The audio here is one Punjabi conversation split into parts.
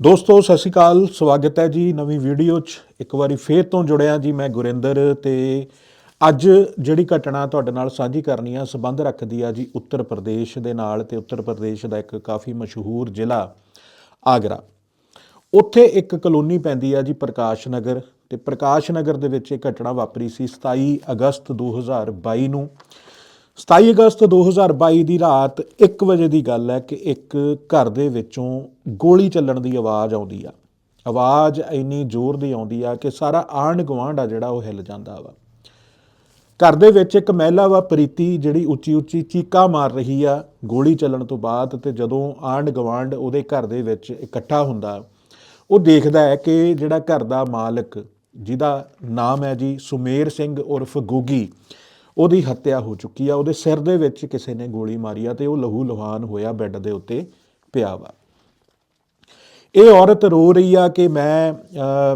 ਦੋਸਤੋ, ਸਤਿ ਸ਼੍ਰੀ ਅਕਾਲ। ਸਵਾਗਤ ਹੈ ਜੀ ਨਵੀਂ ਵੀਡੀਓ 'ਚ। ਇੱਕ ਵਾਰੀ ਫੇਰ ਤੋਂ ਜੁੜਿਆ ਜੀ ਮੈਂ ਗੁਰਿੰਦਰ ਤੇ ਅੱਜ ਜਿਹੜੀ ਘਟਨਾ ਤੁਹਾਡੇ ਨਾਲ ਸਾਂਝੀ ਕਰਨੀ ਆ, ਸਬੰਧ ਰੱਖਦੀ ਆ ਜੀ ਉੱਤਰ ਪ੍ਰਦੇਸ਼ ਦੇ ਨਾਲ ਤੇ ਉੱਤਰ ਪ੍ਰਦੇਸ਼ ਦਾ ਇੱਕ ਕਾਫੀ ਮਸ਼ਹੂਰ ਜ਼ਿਲ੍ਹਾ, ਆਗਰਾ। ਉੱਥੇ ਇੱਕ ਕਲੋਨੀ ਪੈਂਦੀ ਆ ਜੀ ਪ੍ਰਕਾਸ਼ ਨਗਰ ਤੇ ਪ੍ਰਕਾਸ਼ ਨਗਰ ਦੇ ਵਿੱਚ ਇਹ ਘਟਨਾ ਵਾਪਰੀ ਸੀ 27 ਅਗਸਤ 2022 ਨੂੰ। 27 ਅਗਸਤ 2022 ਦੀ ਰਾਤ 1 ਵਜੇ ਦੀ ਗੱਲ ਹੈ ਕਿ ਇੱਕ ਘਰ ਦੇ ਵਿੱਚੋਂ ਗੋਲੀ ਚੱਲਣ ਦੀ ਆਵਾਜ਼ ਆਉਂਦੀ ਆ। ਆਵਾਜ਼ ਇੰਨੀ ਜ਼ੋਰ ਦੀ ਆਉਂਦੀ ਆ ਕਿ ਸਾਰਾ ਆਂਢ ਗੁਆਂਢ ਆ ਜਿਹੜਾ ਉਹ ਹਿੱਲ ਜਾਂਦਾ ਵਾ। ਘਰ ਦੇ ਵਿੱਚ ਇੱਕ ਮਹਿਲਾ ਵਾ, ਪ੍ਰੀਤੀ, ਜਿਹੜੀ ਉੱਚੀ ਉੱਚੀ ਚੀਕਾ ਮਾਰ ਰਹੀ ਆ ਗੋਲੀ ਚੱਲਣ ਤੋਂ ਬਾਅਦ ਤੇ ਜਦੋਂ ਆਂਢ ਗੁਆਂਢ ਉਹਦੇ ਘਰ ਦੇ ਵਿੱਚ ਇਕੱਠਾ ਹੁੰਦਾ, ਉਹ ਦੇਖਦਾ ਹੈ ਕਿ ਜਿਹੜਾ ਘਰ ਦਾ ਮਾਲਕ ਜਿਹਦਾ ਨਾਮ ਹੈ ਜੀ ਸੁਮੇਰ ਸਿੰਘ ਉਰਫ ਗੋਗੀ ਉਹਦੀ ਹੱਤਿਆ ਹੋ ਚੁੱਕੀ ਆ, ਉਹਦੇ ਸਿਰ ਦੇ ਵਿੱਚ ਕਿਸੇ ਨੇ ਗੋਲੀ ਮਾਰੀ ਆ ਤੇ ਉਹ ਲਹੂ ਲੁਹਾਨ ਹੋਇਆ ਬੈੱਡ ਦੇ ਉੱਤੇ ਪਿਆ ਵਾ। ਇਹ ਔਰਤ ਰੋ ਰਹੀ ਆ ਕਿ ਮੈਂ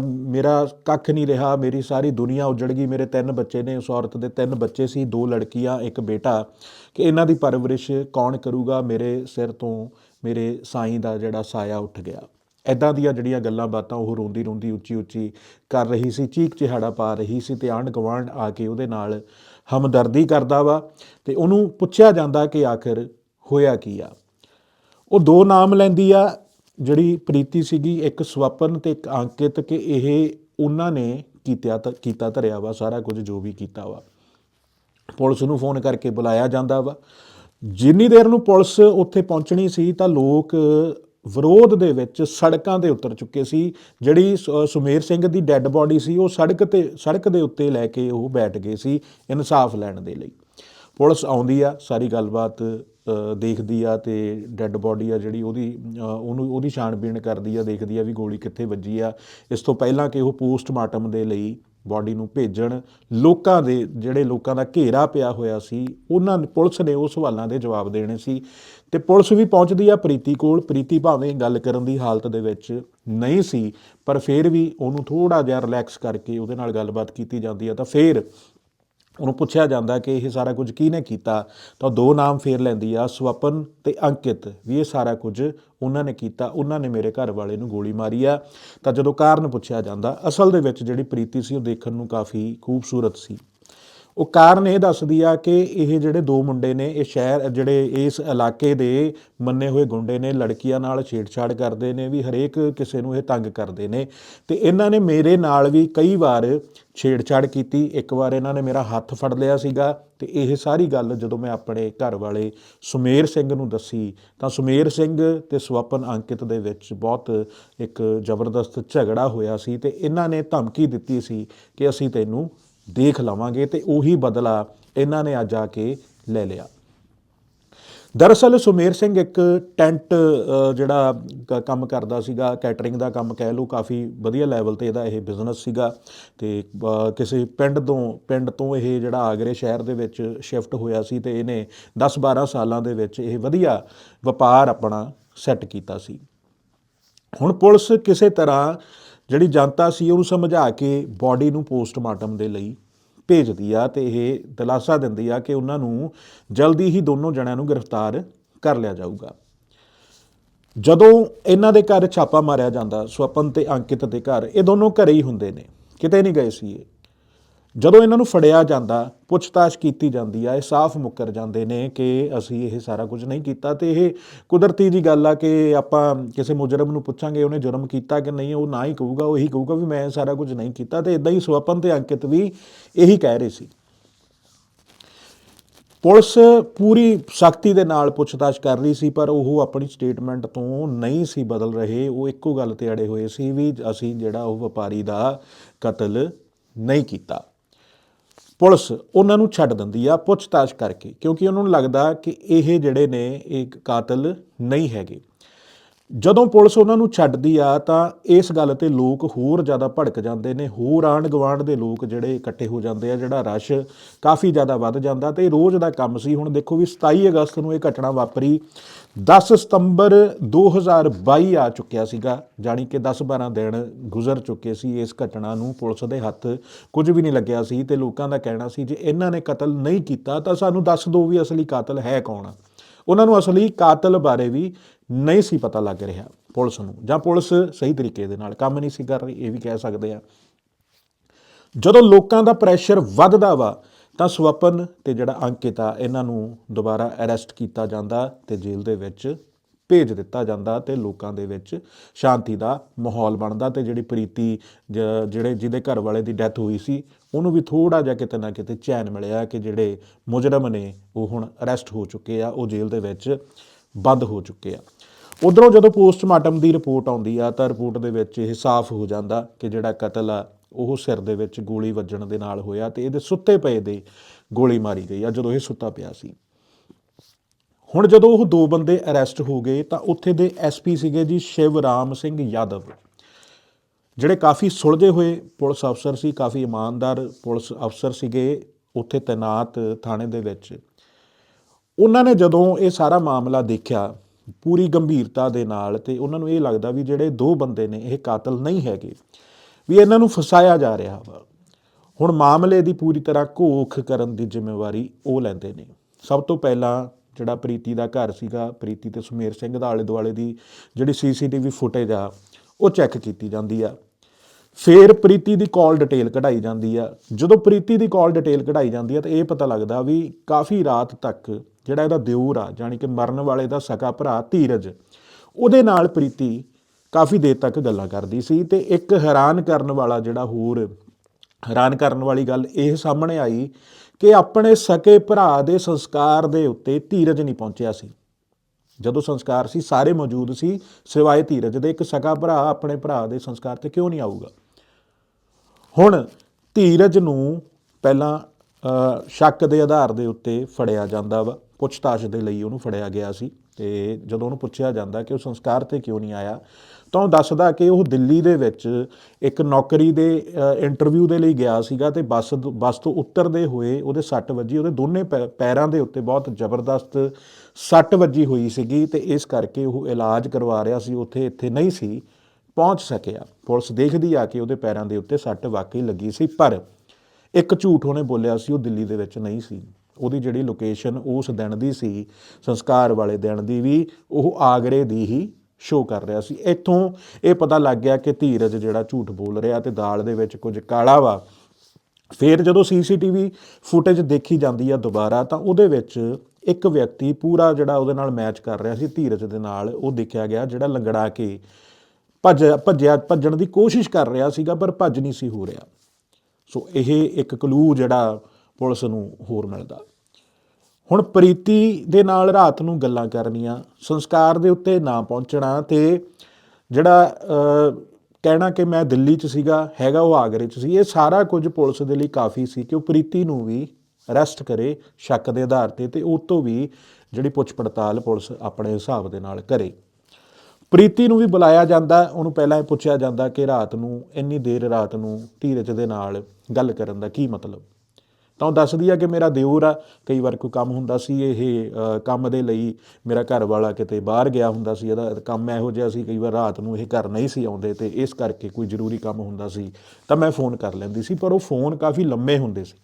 ਮੇਰਾ ਕੱਖ ਨਹੀਂ ਰਿਹਾ, ਮੇਰੀ ਸਾਰੀ ਦੁਨੀਆ ਉਜੜ ਗਈ, ਮੇਰੇ ਤਿੰਨ ਬੱਚੇ ਨੇ, ਉਸ ਔਰਤ ਦੇ ਤਿੰਨ ਬੱਚੇ ਸੀ, ਦੋ ਲੜਕੀਆਂ, ਇੱਕ ਬੇਟਾ, ਕਿ ਇਹਨਾਂ ਦੀ ਪਰਵਰਿਸ਼ ਕੌਣ ਕਰੂਗਾ, ਮੇਰੇ ਸਿਰ ਤੋਂ ਮੇਰੇ ਸਾਈਂ ਦਾ ਜਿਹੜਾ ਸਾਇਆ ਉੱਠ ਗਿਆ। ਐਦਾਂ ਦੀਆਂ ਜਿਹੜੀਆਂ ਗੱਲਾਂ ਬਾਤਾਂ ਉਹ ਰੋਂਦੀ ਰੋਂਦੀ ਉੱਚੀ ਉੱਚੀ ਕਰ ਰਹੀ ਸੀ ਚੀਕ ਚਿਹਾੜਾ ਪਾ ਰਹੀ ਸੀ ਤੇ ਆਂਢ ਗੁਆਂਢ ਆ ਕੇ ਉਹਦੇ ਨਾਲ ਹਮਦਰਦੀ ਕਰਦਾ ਵਾ ਤੇ ਉਹਨੂੰ ਪੁੱਛਿਆ ਜਾਂਦਾ ਕਿ ਆਖਿਰ ਹੋਇਆ ਕੀ ਆ। ਉਹ ਦੋ ਨਾਮ ਲੈਂਦੀ ਆ, ਜਿਹੜੀ ਪ੍ਰੀਤੀ ਸੀਗੀ, ਇੱਕ ਸਵਪਨ ਤੇ ਇੱਕ ਅੰਕਿਤ ਕਿ ਇਹ ਉਹਨਾਂ ਨੇ ਕੀਤਾ ਤ- ਕੀਤਾ ਧਰਿਆ ਵਾ, ਸਾਰਾ ਕੁਝ ਜੋ ਵੀ ਕੀਤਾ ਵਾ। ਪੁਲਿਸ ਨੂੰ ਫੋਨ ਕਰਕੇ ਬੁਲਾਇਆ ਜਾਂਦਾ ਵਾ। ਜਿੰਨੀ ਦੇਰ ਨੂੰ ਪੁਲਿਸ ਉੱਥੇ ਪਹੁੰਚਣੀ ਸੀ ਤਾਂ ਲੋਕ ਵਿਰੋਧ ਦੇ ਵਿੱਚ ਸੜਕਾਂ ਤੇ ਉਤਰ ਚੁੱਕੇ ਸੀ। ਜਿਹੜੀ ਸ- ਸੁਮੇਰ ਸਿੰਘ ਦੀ ਡੈੱਡ ਬਾਡੀ ਸੀ, ਉਹ ਸੜਕ ਤੇ, ਸੜਕ ਦੇ ਉੱਤੇ ਲੈ ਕੇ ਉਹ ਬੈਠ ਗਏ ਸੀ ਇਨਸਾਫ ਲੈਣ ਦੇ ਲਈ। ਪੁਲਿਸ ਆਉਂਦੀ ਆ, ਸਾਰੀ ਗੱਲਬਾਤ ਦੇਖਦੀ ਆ ਤੇ ਡੈੱਡ ਬਾਡੀ ਆ ਜਿਹੜੀ ਉਹਦੀ ਉਹਨੂੰ, ਉਹਦੀ ਛਾਣਬੀਣ ਕਰਦੀ ਆ, ਦੇਖਦੀ ਆ ਵੀ ਗੋਲੀ ਕਿੱਥੇ ਵੱਜੀ ਆ। ਇਸ ਤੋਂ ਪਹਿਲਾਂ ਕਿ ਉਹ ਪੋਸਟਮਾਰਟਮ ਦੇ ਲਈ ਬਾਡੀ ਨੂੰ ਭੇਜਣ, ਲੋਕਾਂ ਦੇ, ਜਿਹੜੇ ਲੋਕਾਂ ਦਾ ਘੇਰਾ ਪਿਆ ਹੋਇਆ ਸੀ, ਉਹਨਾਂ, ਪੁਲਿਸ ਨੇ ਉਹ ਸਵਾਲਾਂ ਦੇ ਜਵਾਬ ਦੇਣੇ ਸੀ। ਤੇ ਪੁਲਿਸ ਵੀ ਪਹੁੰਚਦੀ ਆ ਪ੍ਰੀਤੀ ਕੋਲ। ਪ੍ਰੀਤੀ ਭਾਵੇਂ ਗੱਲ ਕਰਨ ਦੀ ਹਾਲਤ ਦੇ ਵਿੱਚ ਨਹੀਂ ਸੀ, ਪਰ ਫਿਰ ਵੀ ਉਹਨੂੰ ਥੋੜਾ ਜਿਹਾ ਰਿਲੈਕਸ ਕਰਕੇ ਉਹਦੇ ਨਾਲ ਗੱਲਬਾਤ ਕੀਤੀ ਜਾਂਦੀ ਆ। ਤਾਂ ਫਿਰ ਉਹਨੂੰ ਪੁੱਛਿਆ ਜਾਂਦਾ ਕਿ ਇਹ ਸਾਰਾ ਕੁਝ ਕਿਹਨੇ ਕੀਤਾ? ਤਾਂ ਦੋ ਨਾਮ ਫੇਰ ਲੈਂਦੀ ਆ, ਸਵਪਨ ਤੇ ਅੰਕਿਤ। ਵੀ ਇਹ ਸਾਰਾ ਕੁਝ ਉਹਨਾਂ ਨੇ ਕੀਤਾ, ਉਹਨਾਂ ਨੇ ਮੇਰੇ ਘਰ ਵਾਲੇ ਨੂੰ ਗੋਲੀ ਮਾਰੀ ਆ। ਤਾਂ ਜਦੋਂ ਕਾਰਨ ਪੁੱਛਿਆ ਜਾਂਦਾ, ਅਸਲ ਦੇ ਵਿੱਚ ਜਿਹੜੀ ਪ੍ਰੀਤੀ ਸੀ ਉਹ ਦੇਖਣ ਨੂੰ ਕਾਫੀ ਖੂਬਸੂਰਤ ਸੀ। ਉਹ ਕਾਰਨ ਇਹ ਦੱਸਦੀ ਆ ਕਿ ਇਹ ਜਿਹੜੇ ਦੋ ਮੁੰਡੇ ਨੇ, ਇਹ ਸ਼ਹਿਰ, ਜਿਹੜੇ ਇਸ ਇਲਾਕੇ ਦੇ ਮੰਨੇ ਹੋਏ ਗੁੰਡੇ ਨੇ, ਲੜਕੀਆਂ ਨਾਲ ਛੇੜਛਾੜ ਕਰਦੇ ਨੇ, ਵੀ ਹਰੇਕ ਕਿਸੇ ਨੂੰ ਇਹ ਤੰਗ ਕਰਦੇ ਨੇ। ਤੇ ਇਹਨਾਂ ਨੇ ਮੇਰੇ ਨਾਲ ਵੀ ਕਈ ਵਾਰ ਛੇੜਛਾੜ ਕੀਤੀ। ਇੱਕ ਵਾਰ ਇਹਨਾਂ ਨੇ ਮੇਰਾ ਹੱਥ ਫੜ ਲਿਆ ਸੀਗਾ ਤੇ ਇਹ ਸਾਰੀ ਗੱਲ ਜਦੋਂ ਮੈਂ ਆਪਣੇ ਘਰ ਵਾਲੇ ਸੁਮੇਰ ਸਿੰਘ ਨੂੰ ਦੱਸੀ, ਤਾਂ ਸੁਮੇਰ ਸਿੰਘ ਤੇ ਸਵਪਨ ਅੰਕਿਤ ਦੇ ਵਿੱਚ ਬਹੁਤ ਇੱਕ ਜ਼ਬਰਦਸਤ ਝਗੜਾ ਹੋਇਆ ਸੀ ਤੇ ਇਹਨਾਂ ਨੇ ਧਮਕੀ ਦਿੱਤੀ ਸੀ ਕਿ ਅਸੀਂ ਤੈਨੂੰ ਦੇਖ ਲਵਾਂਗੇ ਤੇ ਉਹੀ ਬਦਲਾ ਇਹਨਾਂ ਨੇ ਅੱਜ ਆ ਕੇ ਲੈ ਲਿਆ। ਦਰਅਸਲ ਸੁਮੇਰ ਸਿੰਘ ਇੱਕ ਟੈਂਟ ਜਿਹੜਾ ਕ- ਕੰਮ ਕਰਦਾ ਸੀਗਾ, ਕੈਟਰਿੰਗ ਦਾ ਕੰਮ ਕਹਿ ਲਓ, ਕਾਫੀ ਵਧੀਆ ਲੈਵਲ ਤੇ ਇਹਦਾ ਇਹ ਬਿਜ਼ਨਸ ਸੀਗਾ ਤੇ ਕਿਸੇ ਪਿੰਡ ਤੋਂ ਪਿੰਡ ਤੋਂ ਇਹ ਜਿਹੜਾ ਆਗਰੇ ਸ਼ਹਿਰ ਦੇ ਵਿੱਚ ਸ਼ਿਫਟ ਹੋਇਆ ਸੀ ਤੇ ਇਹਨੇ 10-12 ਸਾਲਾਂ ਦੇ ਵਿੱਚ ਇਹ ਵਧੀਆ ਵਪਾਰ ਆਪਣਾ ਸੈੱਟ ਕੀਤਾ ਸੀ। ਹੁਣ ਪੁਲਿਸ ਕਿਸੇ ਤਰ੍ਹਾਂ ਜਿਹੜੀ ਜਨਤਾ ਸੀ ਉਹਨੂੰ ਸਮਝਾ ਕੇ ਬਾਡੀ ਨੂੰ ਪੋਸਟਮਾਰਟਮ ਦੇ ਲਈ ਭੇਜਦੀ ਆ ਤੇ ਇਹ ਦਿਲਾਸਾ ਦਿੰਦੀ ਆ ਕਿ ਉਹਨਾਂ ਨੂੰ ਜਲਦੀ ਹੀ ਦੋਨੋਂ ਜਣਿਆਂ ਨੂੰ ਗ੍ਰਿਫਤਾਰ ਕਰ ਲਿਆ ਜਾਊਗਾ। ਜਦੋਂ ਇਹਨਾਂ ਦੇ ਘਰ ਛਾਪਾ ਮਾਰਿਆ ਜਾਂਦਾ, ਸਵਪਨ ਤੇ ਅੰਕਿਤ ਦੇ ਘਰ, ਇਹ ਦੋਨੋਂ ਘਰੇ ਹੀ ਹੁੰਦੇ ਨੇ। ਕਿਤੇ ਨਹੀਂ ਗਏ ਸੀ ਇਹ। ਜਦੋਂ ਇਹਨਾਂ ਨੂੰ ਫੜਿਆ ਜਾਂਦਾ, ਪੁੱਛਤਾਛ ਕੀਤੀ ਜਾਂਦੀ ਆ, ਇਹ ਸਾਫ਼ ਮੁੱਕਰ ਜਾਂਦੇ ਨੇ ਕਿ ਅਸੀਂ ਇਹ ਸਾਰਾ ਕੁਝ ਨਹੀਂ ਕੀਤਾ ਤੇ ਇਹ ਕੁਦਰਤੀ ਜੀ ਗੱਲ ਆ ਕਿ ਆਪਾਂ ਕਿਸੇ ਮੁਜਰਮ ਨੂੰ ਪੁੱਛਾਂਗੇ, ਉਹਨੇ ਜੁਰਮ ਕੀਤਾ ਕਿ ਨਹੀਂ, ਉਹ ਨਾ ਹੀ ਕਹੂਗਾ, ਉਹ ਇਹੀ ਕਹੂਗਾ ਵੀ ਮੈਂ ਇਹ ਸਾਰਾ ਕੁਝ ਨਹੀਂ ਕੀਤਾ ਤੇ ਇਦਾਂ ਹੀ ਸਵਪਨ ਤੇ ਅੰਕਿਤ ਵੀ ਇਹੀ ਕਹਿ ਰਹੇ ਸੀ। ਪੁਲਿਸ ਪੂਰੀ ਸਖਤੀ ਦੇ ਨਾਲ ਪੁੱਛਤਾਛ ਕਰ ਰਹੀ ਸੀ, ਪਰ ਉਹ ਆਪਣੀ ਸਟੇਟਮੈਂਟ ਤੋਂ ਨਹੀਂ ਸੀ ਬਦਲ ਰਹੇ, ਉਹ ਇੱਕੋ ਗੱਲ ਤੇ ਅੜੇ ਹੋਏ ਸੀ ਵੀ ਅਸੀਂ ਜਿਹੜਾ ਉਹ ਵਪਾਰੀ ਦਾ ਕਤਲ ਨਹੀਂ ਕੀਤਾ। ਪੁਲਿਸ ਉਹਨਾਂ ਨੂੰ ਛੱਡ ਦਿੰਦੀ ਆ ਪੁੱਛਤਾਛ ਕਰਕੇ, ਕਿਉਂਕਿ ਉਹਨਾਂ ਨੂੰ ਲੱਗਦਾ ਕਿ ਇਹ ਜਿਹੜੇ ਨੇ, ਇਹ ਕਾਤਲ ਨਹੀਂ ਹੈਗੇ। ਜਦੋਂ ਪੁਲਿਸ ਉਹਨਾਂ ਨੂੰ ਛੱਡਦੀ ਆ, ਤਾਂ ਇਸ ਗੱਲ ਤੇ ਲੋਕ ਹੋਰ ਜ਼ਿਆਦਾ ਭੜਕ ਜਾਂਦੇ ਨੇ। ਹੋਰ ਆਂਢ ਗੁਆਂਢ ਦੇ ਲੋਕ ਜਿਹੜੇ ਇਕੱਠੇ ਹੋ ਜਾਂਦੇ ਆ, ਜਿਹੜਾ ਰਸ਼ ਕਾਫੀ ਜ਼ਿਆਦਾ ਵੱਧ ਜਾਂਦਾ ਤੇ ਇਹ ਰੋਜ਼ ਦਾ ਕੰਮ ਸੀ। ਹੁਣ ਦੇਖੋ ਵੀ 27 ਅਗਸਤ ਨੂੰ ਇਹ ਘਟਨਾ ਵਾਪਰੀ। 10 ਸਤੰਬਰ 2022 ਆ ਚੁੱਕਿਆ ਸੀਗਾ, ਜਾਣੀ ਕਿ 10-12 ਦਿਨ ਗੁਜ਼ਰ ਚੁੱਕੇ ਸੀ ਇਸ ਘਟਨਾ ਨੂੰ। ਪੁਲਿਸ ਦੇ ਹੱਥ ਕੁਝ ਵੀ ਨਹੀਂ ਲੱਗਿਆ ਸੀ ਤੇ ਲੋਕਾਂ ਦਾ ਕਹਿਣਾ ਸੀ, ਜੇ ਇਹਨਾਂ ਨੇ ਕਤਲ ਨਹੀਂ ਕੀਤਾ ਤਾਂ ਸਾਨੂੰ ਦੱਸ ਦਿਓ ਵੀ ਅਸਲੀ ਕਾਤਲ ਹੈ ਕੌਣ ਆ। ਉਹਨਾਂ ਨੂੰ ਅਸਲੀ ਕਾਤਲ ਬਾਰੇ ਵੀ ਨਹੀਂ ਸੀ ਪਤਾ ਲੱਗ ਰਿਹਾ ਪੁਲਿਸ ਨੂੰ ਜਾਂ ਪੁਲਿਸ ਸਹੀ ਤਰੀਕੇ ਦੇ ਨਾਲ ਕੰਮ ਨਹੀਂ ਸੀ ਕਰ ਰਹੀ, ਇਹ ਵੀ ਕਹਿ ਸਕਦੇ ਆ ਜਦੋਂ ਲੋਕਾਂ ਦਾ ਪ੍ਰੈਸ਼ਰ ਵੱਧਦਾ ਵਾ, ਤਾਂ ਸਵਪਨ ਤੇ ਜਿਹੜਾ ਅੰਕਿਤ ਆ, ਇਹਨਾਂ ਨੂੰ ਦੁਬਾਰਾ ਅਰੈਸਟ ਕੀਤਾ ਜਾਂਦਾ ਤੇ ਜੇਲ੍ਹ ਦੇ ਵਿੱਚ ਭੇਜ ਦਿੱਤਾ ਜਾਂਦਾ ਤੇ ਲੋਕਾਂ ਦੇ ਵਿੱਚ ਸ਼ਾਂਤੀ ਦਾ ਮਾਹੌਲ ਬਣਦਾ ਤੇ ਜਿਹੜੀ ਪ੍ਰੀਤੀ ਜ- ਜਿਹੜੇ ਜਿਹਦੇ ਘਰ ਵਾਲੇ ਦੀ ਡੈਥ ਹੋਈ ਸੀ, ਉਹਨੂੰ ਵੀ ਥੋੜਾ ਜਿਹਾ ਕਿਤੇ ਨਾ ਕਿਤੇ ਚੈਨ ਮਿਲਿਆ ਕਿ ਜਿਹੜੇ ਮੁਜਰਮ ਨੇ ਉਹ ਹੁਣ ਅਰੈਸਟ ਹੋ ਚੁੱਕੇ ਆ, ਉਹ ਜੇਲ੍ਹ ਦੇ ਵਿੱਚ ਬੰਦ ਹੋ ਚੁੱਕੇ ਆ। ਉਧਰੋਂ ਜਦੋਂ ਪੋਸਟਮਾਰਟਮ ਦੀ ਰਿਪੋਰਟ ਆਉਂਦੀ ਆ, ਤਾਂ ਰਿਪੋਰਟ ਦੇ ਵਿੱਚ ਇਹ ਸਾਫ਼ ਹੋ ਜਾਂਦਾ ਕਿ ਜਿਹੜਾ ਕਤਲ ਆ, ਉਹ ਸਿਰ ਦੇ ਵਿੱਚ ਗੋਲੀ ਵੱਜਣ ਦੇ ਨਾਲ ਹੋਇਆ ਤੇ ਇਹਦੇ ਸੁੱਤੇ ਪਏ ਦੇ ਗੋਲੀ ਮਾਰੀ ਗਈ ਆ, ਜਦੋਂ ਇਹ ਸੁੱਤਾ ਪਿਆ ਸੀ। ਹੁਣ ਜਦੋਂ ਉਹ ਦੋ ਬੰਦੇ ਅਰੈਸਟ ਹੋ ਗਏ, ਤਾਂ ਉੱਥੇ ਦੇ ਐਸਪੀ ਸੀਗੇ ਜੀ ਸ਼ਿਵਰਾਮ ਸਿੰਘ ਯਾਦਵ, ਜਿਹੜੇ ਕਾਫੀ ਸੁਲਝੇ ਹੋਏ ਪੁਲਿਸ ਅਫਸਰ ਸੀ, ਕਾਫੀ ਇਮਾਨਦਾਰ ਪੁਲਿਸ ਅਫਸਰ ਸੀਗੇ। ਉੱਥੇ ਤੈਨਾਤ ਥਾਣੇ ਦੇ ਵਿੱਚ ਉਹਨਾਂ ਨੇ ਜਦੋਂ ਇਹ ਸਾਰਾ ਮਾਮਲਾ ਦੇਖਿਆ ਪੂਰੀ ਗੰਭੀਰਤਾ ਦੇ ਨਾਲ ਤੇ ਉਹਨਾਂ ਨੂੰ ਇਹ ਲੱਗਦਾ ਵੀ ਜਿਹੜੇ ਦੋ ਬੰਦੇ ਨੇ ਇਹ ਕਾਤਲ ਨਹੀਂ ਹੈਗੇ, ਵੀ ਇਹਨਾਂ ਨੂੰ ਫਸਾਇਆ ਜਾ ਰਿਹਾ ਵਾ। ਹੁਣ ਮਾਮਲੇ ਦੀ ਪੂਰੀ ਤਰ੍ਹਾਂ ਘੋਖ ਕਰਨ ਦੀ ਜ਼ਿੰਮੇਵਾਰੀ ਉਹ ਲੈਂਦੇ ਨੇ। ਸਭ ਤੋਂ ਪਹਿਲਾਂ ਜਿਹੜਾ ਪ੍ਰੀਤੀ ਦਾ ਘਰ ਸੀਗਾ, ਪ੍ਰੀਤੀ ਤੇ ਸੁਮੇਰ ਸਿੰਘ ਦਾ ਆਲੇ ਦੁਆਲੇ ਦੀ ਜਿਹੜੀ ਸੀਸੀਟੀਵੀ ਫੁਟੇਜ ਆ, ਉਹ ਚੈੱਕ ਕੀਤੀ ਜਾਂਦੀ ਆ। ਫੇਰ ਪ੍ਰੀਤੀ ਦੀ ਕਾਲ ਡਿਟੇਲ ਕਢਾਈ ਜਾਂਦੀ ਆ। ਜਦੋਂ ਪ੍ਰੀਤੀ ਦੀ ਕਾਲ ਡਿਟੇਲ ਕਢਾਈ ਜਾਂਦੀ ਆ, ਤਾਂ ਇਹ ਪਤਾ ਲੱਗਦਾ ਵੀ ਕਾਫੀ ਰਾਤ ਤੱਕ ਜਿਹੜਾ ਇਹਦਾ ਦਿਓਰ ਆ, ਜਾਣੀ ਕਿ ਮਰਨ ਵਾਲੇ ਦਾ ਸਕਾ ਭਰਾ ਧੀਰਜ, ਉਹਦੇ ਨਾਲ ਪ੍ਰੀਤੀ ਕਾਫੀ ਦੇਰ ਤੱਕ ਗੱਲਾਂ ਕਰਦੀ ਸੀ ਤੇ ਇੱਕ ਹੈਰਾਨ ਕਰਨ ਵਾਲਾ ਜਿਹੜਾ ਹੋਰ, ਹੈਰਾਨ ਕਰਨ ਵਾਲੀ ਗੱਲ ਇਹ ਸਾਹਮਣੇ ਆਈ ਕਿ ਆਪਣੇ ਸਕੇ ਭਰਾ ਦੇ ਸੰਸਕਾਰ ਦੇ ਉੱਤੇ ਧੀਰਜ ਨਹੀਂ ਪਹੁੰਚਿਆ ਸੀ। ਜਦੋਂ ਸੰਸਕਾਰ ਸੀ, ਸਾਰੇ ਮੌਜੂਦ ਸੀ, ਸਿਵਾਏ ਧੀਰਜ ਦੇ, ਇੱਕ ਸਕਾ ਭਰਾ ਆਪਣੇ ਭਰਾ ਦੇ ਸੰਸਕਾਰ ਤੇ ਕਿਉਂ ਨਹੀਂ ਆਊਗਾ? ਹੁਣ ਧੀਰਜ ਨੂੰ ਪਹਿਲਾਂ ਸ਼ੱਕ ਦੇ ਆਧਾਰ ਦੇ ਉੱਤੇ ਫੜਿਆ ਜਾਂਦਾ ਵਾ। ਪੁੱਛਤਾਛ ਦੇ ਲਈ ਉਹਨੂੰ ਫੜਿਆ ਗਿਆ ਸੀ ਤੇ ਜਦੋਂ ਉਹਨੂੰ ਪੁੱਛਿਆ ਜਾਂਦਾ ਕਿ ਉਹ ਸੰਸਕਾਰ ਤੇ ਕਿਉਂ ਨਹੀਂ ਆਇਆ, ਤਾਂ ਉਹ ਦੱਸਦਾ ਕਿ ਉਹ ਦਿੱਲੀ ਦੇ ਵਿੱਚ ਇੱਕ ਨੌਕਰੀ ਦੇ ਇੰਟਰਵਿਊ ਦੇ ਲਈ ਗਿਆ ਸੀਗਾ ਤੇ ਬੱਸ ਬੱਸ ਤੋਂ ਉਤਰਦੇ ਹੋਏ ਉਹਦੇ ਸੱਟ ਵੱਜੀ। ਉਹਦੇ ਦੋਨੇ ਪੈ- ਪੈਰਾਂ ਦੇ ਉੱਤੇ ਬਹੁਤ ਜ਼ਬਰਦਸਤ ਸੱਟ ਵੱਜੀ ਹੋਈ ਸੀਗੀ ਤੇ ਇਸ ਕਰਕੇ ਉਹ ਇਲਾਜ ਕਰਵਾ ਰਿਹਾ ਸੀ। ਉੱਥੇ ਇੱਥੇ ਨਹੀਂ ਸੀ। ਪਹੁੰਚ ਸਕਿਆ। ਪੁਲਿਸ ਦੇਖਦੀ ਆ ਕਿ ਉਹਦੇ ਪੈਰਾਂ ਦੇ ਉੱਤੇ ਸੱਟ ਵਾਕਈ ਲੱਗੀ ਸੀ, ਪਰ ਇੱਕ ਝੂਠ ਉਹਨੇ ਬੋਲਿਆ ਸੀ, ਉਹ ਦਿੱਲੀ ਦੇ ਵਿੱਚ ਨਹੀਂ ਸੀ। ਉਹਦੀ ਜਿਹੜੀ ਲੋਕੇਸ਼ਨ ਉਸ ਦਿਨ ਦੀ ਸੀ, ਸੰਸਕਾਰ ਵਾਲੇ ਦਿਨ ਦੀ ਵੀ, ਉਹ ਆਗਰੇ ਦੀ ਹੀ ਸ਼ੋ ਕਰ ਰਿਹਾ ਸੀ। ਇੱਥੋਂ ਇਹ ਪਤਾ ਲੱਗ ਗਿਆ ਕਿ ਧੀਰਜ ਜਿਹੜਾ ਝੂਠ ਬੋਲ ਰਿਹਾ ਤੇ ਦਾਲ ਦੇ ਵਿੱਚ ਕੁਝ ਕਾਲਾ ਵਾ। ਫਿਰ ਜਦੋਂ ਸੀਸੀਟੀਵੀ ਫੁਟੇਜ ਦੇਖੀ ਜਾਂਦੀ ਆ ਦੁਬਾਰਾ, ਤਾਂ ਉਹਦੇ ਵਿੱਚ ਇੱਕ ਵਿਅਕਤੀ ਪੂਰਾ ਜਿਹੜਾ ਉਹਦੇ ਨਾਲ ਮੈਚ ਕਰ ਰਿਹਾ ਸੀ, ਧੀਰਜ ਦੇ ਨਾਲ ਉਹ ਦੇਖਿਆ ਗਿਆ ਜਿਹੜਾ ਲੰਗੜਾ ਕੇ ਭੱਜ, ਭੱਜਿਆ, ਭੱਜਣ ਦੀ ਕੋਸ਼ਿਸ਼ ਕਰ ਰਿਹਾ ਸੀਗਾ, ਪਰ ਭੱਜ ਨਹੀਂ ਸੀ ਹੋ ਰਿਹਾ। ਸੋ ਇਹ ਇੱਕ ਕਲੂ ਜਿਹੜਾ ਪੁਲਿਸ ਨੂੰ ਹੋਰ ਮਿਲਦਾ। ਹੁਣ ਪ੍ਰੀਤੀ ਦੇ ਨਾਲ ਰਾਤ ਨੂੰ ਗੱਲਾਂ ਕਰਨੀਆਂ, ਸੰਸਕਾਰ ਦੇ ਉੱਤੇ ਨਾ ਪਹੁੰਚਣਾ ਤੇ ਜਿਹੜਾ ਕਹਿਣਾ ਕਿ ਮੈਂ ਦਿੱਲੀ 'ਚ ਸੀਗਾ, ਹੈਗਾ ਉਹ ਆਗਰੇ 'ਚ ਸੀ, ਇਹ ਸਾਰਾ ਕੁਝ ਪੁਲਿਸ ਦੇ ਲਈ ਕਾਫੀ ਸੀ ਕਿ ਉਹ ਪ੍ਰੀਤੀ ਨੂੰ ਵੀ ਅਰੈਸਟ ਕਰੇ ਸ਼ੱਕ ਦੇ ਆਧਾਰ ਤੇ ਤੇ ਉਹ ਤੋਂ ਵੀ ਜਿਹੜੀ ਪੁੱਛ ਪੜਤਾਲ ਪੁਲਿਸ ਆਪਣੇ ਹਿਸਾਬ ਦੇ ਨਾਲ ਕਰੇ। ਪ੍ਰੀਤੀ ਨੂੰ ਵੀ ਬੁਲਾਇਆ ਜਾਂਦਾ, ਉਹਨੂੰ ਪਹਿਲਾਂ ਇਹ ਪੁੱਛਿਆ ਜਾਂਦਾ ਕਿ ਰਾਤ ਨੂੰ, ਇੰਨੀ ਦੇਰ ਰਾਤ ਨੂੰ ਧੀਰਜ ਦੇ ਨਾਲ ਗੱਲ ਕਰਨ ਦਾ ਕੀ ਮਤਲਬ? ਤਾਂ ਉਹ ਦੱਸਦੀ ਆ ਕਿ ਮੇਰਾ ਦਿਓਰ ਆ, ਕਈ ਵਾਰ ਕੋਈ ਕੰਮ ਹੁੰਦਾ ਸੀ, ਇਹ ਕੰਮ ਦੇ ਲਈ ਮੇਰਾ ਘਰ ਵਾਲਾ ਕਿਤੇ ਬਾਹਰ ਗਿਆ ਹੁੰਦਾ ਸੀ, ਇਹਦਾ ਕੰਮ ਇਹੋ ਜਿਹਾ ਸੀ, ਕਈ ਵਾਰ ਰਾਤ ਨੂੰ ਇਹ ਘਰ ਨਹੀਂ ਸੀ ਆਉਂਦੇ ਤੇ ਇਸ ਕਰਕੇ ਕੋਈ ਜ਼ਰੂਰੀ ਕੰਮ ਹੁੰਦਾ ਸੀ, ਤਾਂ ਮੈਂ ਫੋਨ ਕਰ ਲੈਂਦੀ ਸੀ, ਪਰ ਉਹ ਫੋਨ ਕਾਫੀ ਲੰਮੇ ਹੁੰਦੇ ਸੀ।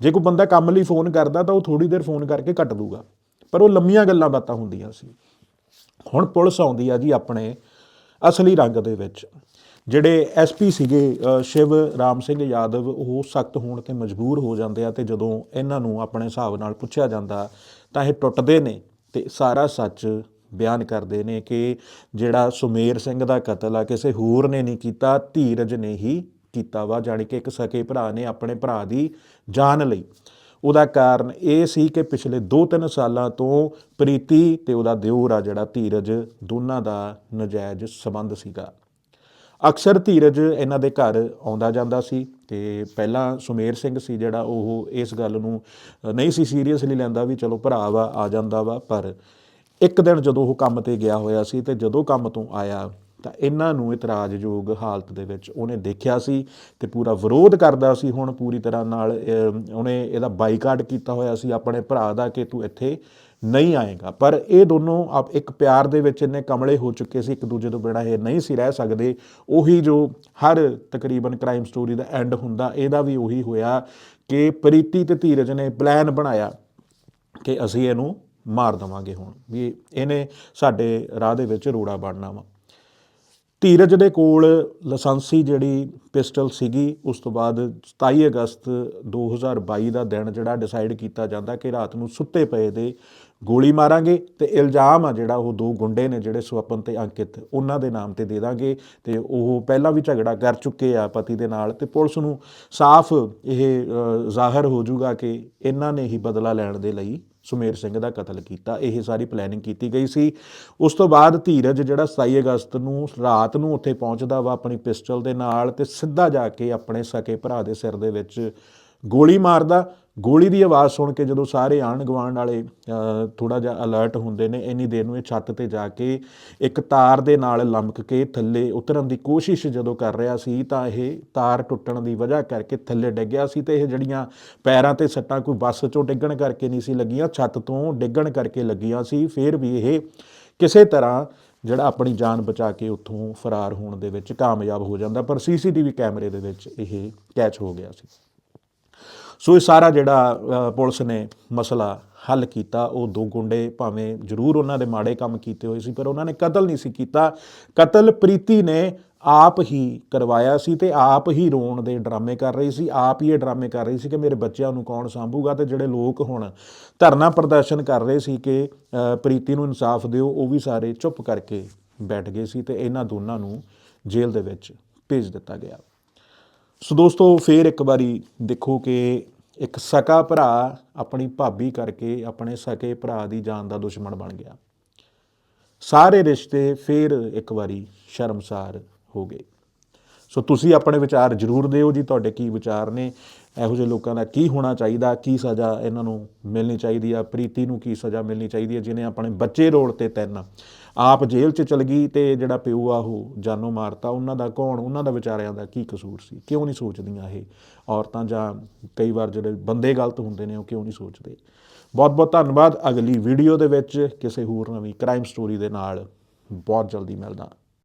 ਜੇ ਕੋਈ ਬੰਦਾ ਕੰਮ ਲਈ ਫੋਨ ਕਰਦਾ ਤਾਂ ਉਹ ਥੋੜੀ ਦੇਰ ਫੋਨ ਕਰਕੇ ਕੱਟ ਦੂਗਾ, ਪਰ ਉਹ ਲੰਮੀਆਂ ਗੱਲਾਂ ਬਾਤਾਂ ਹੁੰਦੀਆਂ ਸੀ। ਹੁਣ ਪੁਲਿਸ ਆਉਂਦੀ ਆ ਜੀ ਆਪਣੇ ਅਸਲੀ ਰੰਗ ਦੇ ਵਿੱਚ। ਜਿਹੜੇ ਐਸਪੀ ਸੀਗੇ ਸ਼ਿਵ ਰਾਮ ਸਿੰਘ ਯਾਦਵ, ਉਹ ਸਖਤ ਹੋਣ ਤੇ ਮਜਬੂਰ ਹੋ ਜਾਂਦੇ ਆ ਤੇ ਜਦੋਂ ਇਹਨਾਂ ਨੂੰ ਆਪਣੇ ਹਿਸਾਬ ਨਾਲ ਪੁੱਛਿਆ ਜਾਂਦਾ, ਤਾਂ ਇਹ ਟੁੱਟਦੇ ਨੇ ਤੇ ਸਾਰਾ ਸੱਚ ਬਿਆਨ ਕਰਦੇ ਨੇ ਕਿ ਜਿਹੜਾ ਸੁਮੇਰ ਸਿੰਘ ਦਾ ਕਤਲ ਆ, ਕਿਸੇ ਹੋਰ ਨੇ ਨਹੀਂ ਕੀਤਾ, ਧੀਰਜ ਨੇ ਹੀ ਕੀਤਾ ਵਾ, ਜਾਣੀ ਕਿ ਇੱਕ ਸਕੇ ਭਰਾ ਨੇ ਆਪਣੇ ਭਰਾ ਦੀ ਜਾਨ ਲਈ। ਉਹਦਾ ਕਾਰਨ ਇਹ ਸੀ ਕਿ ਪਿਛਲੇ 2-3 ਸਾਲਾਂ ਤੋਂ ਪ੍ਰੀਤੀ ਤੇ ਉਹਦਾ ਦਿਓਰ ਆ ਜਿਹੜਾ ਧੀਰਜ, ਦੋਨਾਂ ਦਾ ਨਜਾਇਜ਼ ਸਬੰਧ ਸੀਗਾ। ਅਕਸਰ ਧੀਰਜ ਇਹਨਾਂ ਦੇ ਘਰ ਆਉਂਦਾ ਜਾਂਦਾ ਸੀ ਤੇ ਪਹਿਲਾਂ ਸੁਮੇਰ ਸਿੰਘ ਸੀ ਜਿਹੜਾ ਉਹ ਇਸ ਗੱਲ ਨੂੰ ਨਹੀਂ ਸੀ ਸੀਰੀਅਸਲੀ ਲੈਂਦਾ ਵੀ ਚਲੋ ਭਰਾ ਵਾ, ਆ ਜਾਂਦਾ ਵਾ, ਪਰ ਇੱਕ ਦਿਨ ਜਦੋਂ ਉਹ ਕੰਮ ਤੇ ਗਿਆ ਹੋਇਆ ਸੀ ਤੇ ਜਦੋਂ ਕੰਮ ਤੋਂ ਆਇਆ ਤਾਂ ਇਹਨਾਂ ਨੂੰ ਇਤਰਾਜ਼ਯੋਗ ਹਾਲਤ ਦੇ ਵਿੱਚ ਉਹਨੇ ਦੇਖਿਆ ਸੀ ਤੇ ਪੂਰਾ ਵਿਰੋਧ ਕਰਦਾ ਸੀ ਹੁਣ ਪੂਰੀ ਤਰ੍ਹਾਂ ਨਾਲ ਉਹਨੇ ਇਹਦਾ ਬਾਈਕਾਟ ਕੀਤਾ ਹੋਇਆ ਸੀ, ਆਪਣੇ ਭਰਾ ਦਾ ਕਿ ਤੂੰ ਇੱਥੇ ਨਹੀਂ ਆਏਗਾ। ਪਰ ਇਹ ਦੋਨੋਂ ਆਪ ਇੱਕ ਪਿਆਰ ਦੇ ਵਿੱਚ ਇੰਨੇ ਕਮਲੇ ਹੋ ਚੁੱਕੇ ਸੀ, ਇੱਕ ਦੂਜੇ ਤੋਂ ਬਿਨਾਂ ਇਹ ਨਹੀਂ ਸੀ ਰਹਿ ਸਕਦੇ। ਉਹੀ ਜੋ ਹਰ ਤਕਰੀਬਨ ਕ੍ਰਾਈਮ ਸਟੋਰੀ ਦਾ ਐਂਡ ਹੁੰਦਾ, ਇਹਦਾ ਵੀ ਉਹੀ ਹੋਇਆ ਕਿ ਪ੍ਰੀਤੀ ਤੇ ਧੀਰਜ ਨੇ ਪਲਾਨ ਬਣਾਇਆ ਕਿ ਅਸੀਂ ਇਹਨੂੰ ਮਾਰ ਦਵਾਂਗੇ ਹੁਣ, ਵੀ ਇਹਨੇ ਸਾਡੇ ਰਾਹ ਦੇ ਵਿੱਚ ਰੋੜਾ ਬਣਨਾ ਵਾ। ਧੀਰਜ ਦੇ ਕੋਲ ਲਾਇਸੈਂਸੀ ਜਿਹੜੀ ਪਿਸਟਲ ਸੀਗੀ, ਉਸ ਤੋਂ ਬਾਅਦ 27 ਅਗਸਤ 2022 ਦਾ ਦਿਨ ਜਿਹੜਾ ਡਿਸਾਈਡ ਕੀਤਾ ਜਾਂਦਾ ਕਿ ਰਾਤ ਨੂੰ ਸੁੱਤੇ ਪਏ ਦੇ ਗੋਲੀ ਮਾਰਾਂਗੇ ਤੇ ਇਲਜ਼ਾਮ ਆ ਜਿਹੜਾ ਉਹ ਦੋ ਗੁੰਡੇ ਨੇ ਜਿਹੜੇ ਸਵਪਨ ਤੇ ਅੰਕਿਤ, ਉਹਨਾਂ ਦੇ ਨਾਮ ਤੇ ਦੇ ਦਾਂਗੇ ਤੇ ਉਹ ਪਹਿਲਾਂ ਵੀ ਝਗੜਾ ਕਰ ਚੁੱਕੇ ਆ ਪਤੀ ਦੇ ਨਾਲ ਤੇ ਪੁਲਿਸ ਨੂੰ ਸਾਫ਼ ਇਹ ਜ਼ਾਹਰ ਹੋ ਜਾਊਗਾ ਕਿ ਇਹਨਾਂ ਨੇ ਹੀ ਬਦਲਾ ਲੈਣ ਦੇ ਲਈ ਸੁਮੇਰ ਸਿੰਘ ਦਾ ਕਤਲ ਕੀਤਾ, ਇਹ ਸਾਰੀ ਪਲੈਨਿੰਗ ਕੀਤੀ ਗਈ ਸੀ। ਉਸ ਤੋਂ ਬਾਅਦ ਧੀਰਜ ਜਿਹੜਾ 27 ਅਗਸਤ ਨੂੰ ਰਾਤ ਨੂੰ ਉੱਥੇ ਪਹੁੰਚਦਾ ਵਾ ਆਪਣੀ ਪਿਸਟਲ ਦੇ ਨਾਲ ਤੇ ਸਿੱਧਾ ਜਾ ਕੇ ਆਪਣੇ ਸਕੇ ਭਰਾ ਦੇ ਸਿਰ ਦੇ ਵਿੱਚ ਗੋਲੀ ਮਾਰਦਾ, ਗੋਲੀ ਦੀ ਆਵਾਜ਼ ਸੁਣ ਕੇ ਜਦੋਂ ਸਾਰੇ ਆਣ ਗਵਾਂਡ ਵਾਲੇ ਥੋੜਾ ਜਿਹਾ ਅਲਰਟ ਹੁੰਦੇ ਨੇ, ਇੰਨੀ ਦੇਰ ਨੂੰ ਇਹ ਛੱਤ ਤੇ ਜਾ ਕੇ ਇੱਕ ਤਾਰ ਦੇ ਨਾਲ ਲਮਕ ਕੇ ਥੱਲੇ ਉਤਰਨ ਦੀ ਕੋਸ਼ਿਸ਼ ਜਦੋਂ ਕਰ ਰਿਹਾ ਸੀ, ਤਾਂ ਇਹ ਤਾਰ ਟੁੱਟਣ ਦੀ ਵਜ੍ਹਾ ਕਰਕੇ ਥੱਲੇ ਡਿੱਗਿਆ ਸੀ ਤੇ ਇਹ ਜਿਹੜੀਆਂ ਪੈਰਾਂ ਤੇ ਸੱਟਾਂ ਕੋਈ ਬੱਸ ਚੋਂ ਡਿੱਗਣ ਕਰਕੇ ਨਹੀਂ ਸੀ ਲੱਗੀਆਂ, ਛੱਤ ਤੋਂ ਡਿੱਗਣ ਕਰਕੇ ਲੱਗੀਆਂ ਸੀ, ਫਿਰ ਵੀ ਇਹ ਕਿਸੇ ਤਰ੍ਹਾਂ ਜਿਹੜਾ ਆਪਣੀ ਜਾਨ ਬਚਾ ਕੇ ਉੱਥੋਂ ਫਰਾਰ ਹੋਣ ਦੇ ਵਿੱਚ ਕਾਮਯਾਬ ਹੋ ਜਾਂਦਾ, ਪਰ ਸੀਸੀਟੀਵੀ ਕੈਮਰੇ ਦੇ ਵਿੱਚ ਇਹ ਕੈਚ ਹੋ ਗਿਆ ਸੀ। ਸੋ ਇਹ ਸਾਰਾ ਜਿਹੜਾ ਪੁਲਿਸ ਨੇ ਮਸਲਾ ਹੱਲ ਕੀਤਾ, ਉਹ ਦੋ ਗੁੰਡੇ ਭਾਵੇਂ ਜ਼ਰੂਰ ਉਹਨਾਂ ਦੇ ਮਾੜੇ ਕੰਮ ਕੀਤੇ ਹੋਏ ਸੀ, ਪਰ ਉਹਨਾਂ ਨੇ ਕਤਲ ਨਹੀਂ ਸੀ ਕੀਤਾ। ਕਤਲ ਪ੍ਰੀਤੀ ਨੇ ਆਪ ਹੀ ਕਰਵਾਇਆ ਸੀ ਤੇ ਆਪ ਹੀ ਰੋਣ ਦੇ ਡਰਾਮੇ ਕਰ ਰਹੀ ਸੀ। ਆਪ ਹੀ ਇਹ ਡਰਾਮੇ ਕਰ ਰਹੀ ਸੀ ਕਿ ਮੇਰੇ ਬੱਚਿਆਂ ਨੂੰ ਕੌਣ ਸੰਭੂਗਾ ਤੇ ਜਿਹੜੇ ਲੋਕ ਹੁਣ ਧਰਨਾ ਪ੍ਰਦਰਸ਼ਨ ਕਰ ਰਹੇ ਸੀ ਕਿ ਪ੍ਰੀਤੀ ਨੂੰ ਇਨਸਾਫ ਦਿਓ, ਉਹ ਵੀ ਸਾਰੇ ਚੁੱਪ ਕਰਕੇ ਬੈਠ ਗਏ ਸੀ ਤੇ ਇਹਨਾਂ ਦੋਨਾਂ ਨੂੰ ਜੇਲ੍ਹ ਦੇ ਵਿੱਚ ਭੇਜ ਦਿੱਤਾ ਗਿਆ। ਸੋ ਦੋਸਤੋ, ਫੇਰ ਇੱਕ ਵਾਰੀ ਦੇਖੋ ਕਿ ਇੱਕ ਸਕਾ ਭਰਾ ਆਪਣੀ ਭਾਬੀ ਕਰਕੇ ਆਪਣੇ ਸਕੇ ਭਰਾ ਦੀ ਜਾਨ ਦਾ ਦੁਸ਼ਮਣ ਬਣ ਗਿਆ। ਸਾਰੇ ਰਿਸ਼ਤੇ ਫੇਰ ਇੱਕ ਵਾਰੀ ਸ਼ਰਮਸਾਰ ਹੋ ਗਏ। ਸੋ ਤੁਸੀਂ ਆਪਣੇ ਵਿਚਾਰ ਜ਼ਰੂਰ ਦਿਓ ਜੀ, ਤੁਹਾਡੇ ਕੀ ਵਿਚਾਰ ਨੇ। ਇਹੋ ਜਿਹੇ ਲੋਕਾਂ ਦਾ ਕੀ ਹੋਣਾ ਚਾਹੀਦਾ, ਕੀ ਸਜ਼ਾ ਇਹਨਾਂ ਨੂੰ ਮਿਲਣੀ ਚਾਹੀਦੀ ਆ, ਪ੍ਰੀਤੀ ਨੂੰ ਕੀ ਸਜ਼ਾ ਮਿਲਣੀ ਚਾਹੀਦੀ ਹੈ ਜਿਹਨੇ ਆਪਣੇ ਬੱਚੇ ਰੋਡ ਤੇ ਤਿੰਨ। ਆਪ ਜੇਲ੍ਹ 'ਚ ਚਲ ਗਈ ਤੇ ਜਿਹੜਾ ਪਿਓ ਆ ਉਹ ਜਾਨੋਂ ਮਾਰਤਾ। ਉਹਨਾਂ ਦਾ ਕੌਣ? ਉਹਨਾਂ ਦਾ ਵਿਚਾਰਿਆਂ ਦਾ ਕੀ ਕਸੂਰ ਸੀ? ਕਿਉਂ ਨਹੀਂ ਸੋਚਦੀਆਂ ਇਹ ਔਰਤਾਂ ਜਾਂ ਕਈ ਵਾਰ ਜਿਹੜੇ ਬੰਦੇ ਗਲਤ ਹੁੰਦੇ ਨੇ, ਉਹ ਕਿਉਂ ਨਹੀਂ ਸੋਚਦੇ? ਬਹੁਤ ਬਹੁਤ ਧੰਨਵਾਦ। ਅਗਲੀ ਵੀਡੀਓ ਦੇ ਵਿੱਚ ਕਿਸੇ ਹੋਰ ਨਵੀਂ ਕ੍ਰਾਈਮ ਸਟੋਰੀ ਦੇ ਨਾਲ ਬਹੁਤ ਜਲਦੀ ਮਿਲਦਾ।